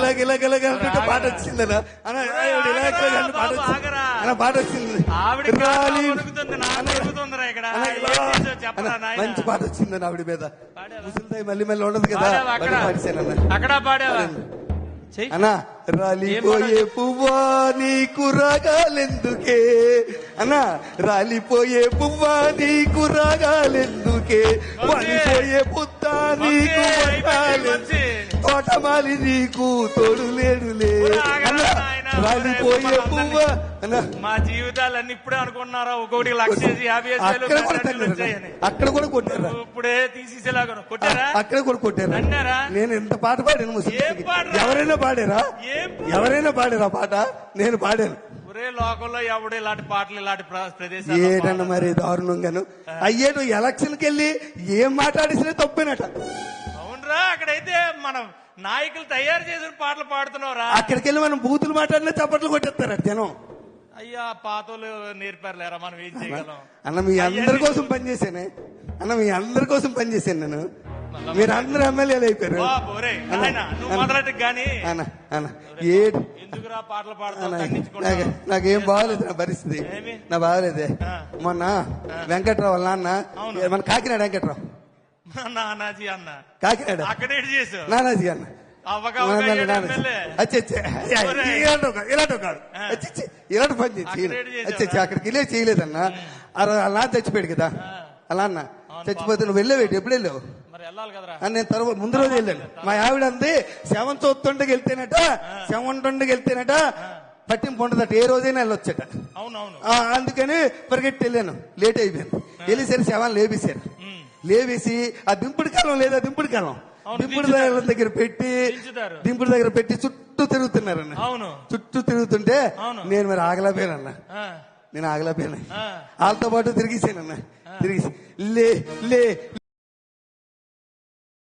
ఇలాగ ఇలాగ ఇలాగ అంటుంటే పాట వచ్చిందనా అన్న. ఇలాగ ఇలాగ అంటే పాట వచ్చింది. అన్న పాట? మంచి పాట వచ్చిందని ఆవిడ మీద. మళ్ళీ మళ్ళీ ఉండదు కదా. అక్కడ? పాడావా. అన్నా రాలిపోయే పువ్వా నీకు రాగాలెందుకే? అన్నా రాలిపోయే పువ్వా నీకు రాగాలెందుకే? వాలిపోయే పుత్తా నీకు. తోటమాలి నీకు తోడు లేడులే. రాలిపోయే పువ్వా మా జీవితాలన్నీ ఇప్పుడే అనుకున్నారా? ఒక్కొక్కటి లక్ష యాభై అక్కడ కూడా కొట్టారు? ఇప్పుడే తీసేసేలాగా కొట్టారా? అక్కడ కూడా కొట్టారా? అన్నారా? నేను ఎంత పాట పాడాను? ఎవరైనా పాడారా? ఎవరైనా పాడారా పాట? నేను పాడాను. ఒరే లోకంలో ఎవడు ఇలాంటి పాటలు ఇలాంటి ప్ర- ప్రదేశాలు ఏటన్న మరి దారుణంగాను. అయ్యే నువ్వు ఎలక్షన్కి వెళ్ళి ఏం మాట్లాడేసినా తప్పేనట. అవునరా అక్కడైతే మనం నాయకులు తయారు చేసిన పాటలు పాడుతున్నావురా. అక్కడికి వెళ్ళి మనం బూతులు మాట్లాడినా చప్పట్లు కొట్టేస్తారట జనం? అయ్యా పాతోళ్ళు నేర్పారులేరా మనం ఏం చేయగలం? అన్న మీ అందరి కోసం పనిచేశానే. అన్న మీ అందరి కోసం పనిచేశాను నేను. మీరు అందరు ఎమ్మెల్యేలు అయిపోయారు. నాకు బాగాలేదు నా పరిస్థితి? నా బాగాలేదే. మొన్న వెంకట్రావు వాళ్ళ నాన్న. మన కాకినాడ వెంకట్రావు. నానాజీ అన్న. కాకినాడ. అక్కడేటి చేసావు? నానాజీ అన్న. ఇలాంటి ఒక- ఇలాంటి పని అక్కడ అచ్చి, అక్కడికి వెళ్ళే చేయలేదన్న. అలా చచ్చిపోయాడు కదా. అలా అన్న చచ్చిపోతే నువ్వు వెళ్ళేవేటి ఎప్పుడు వెళ్ళావు? అని నేను తర్వాత ముందు రోజు వెళ్ళాను. మా ఆవిడ అంది శవం చూస్తుండకి వెళ్తేనట శవం ఉంటుండకి వెళ్తేనట పట్టింపు ఉండదట ఏ రోజైనా వెళ్ళొచ్చట. అందుకని పరిగెట్టి వెళ్ళాను. లేట్ అయిపోయింది. వెళ్ళేసరి శవాన్ని లేపేశారు. లేవేసి ఆ దింపుడు కాలం లేదా దింపుడు కాలం. దింపుడు. దగ్గర దగ్గర పెట్టి. దింపుడు దగ్గర పెట్టి చుట్టూ తిరుగుతున్నారన్న చుట్టూ తిరుగుతుంటే. నేను మరి ఆగలేకపోయానన్న ఆ, నేను ఆగలేకపోయాను. వాళ్ళతో పాటు తిరిగేసానన్న తిరిగి లే లే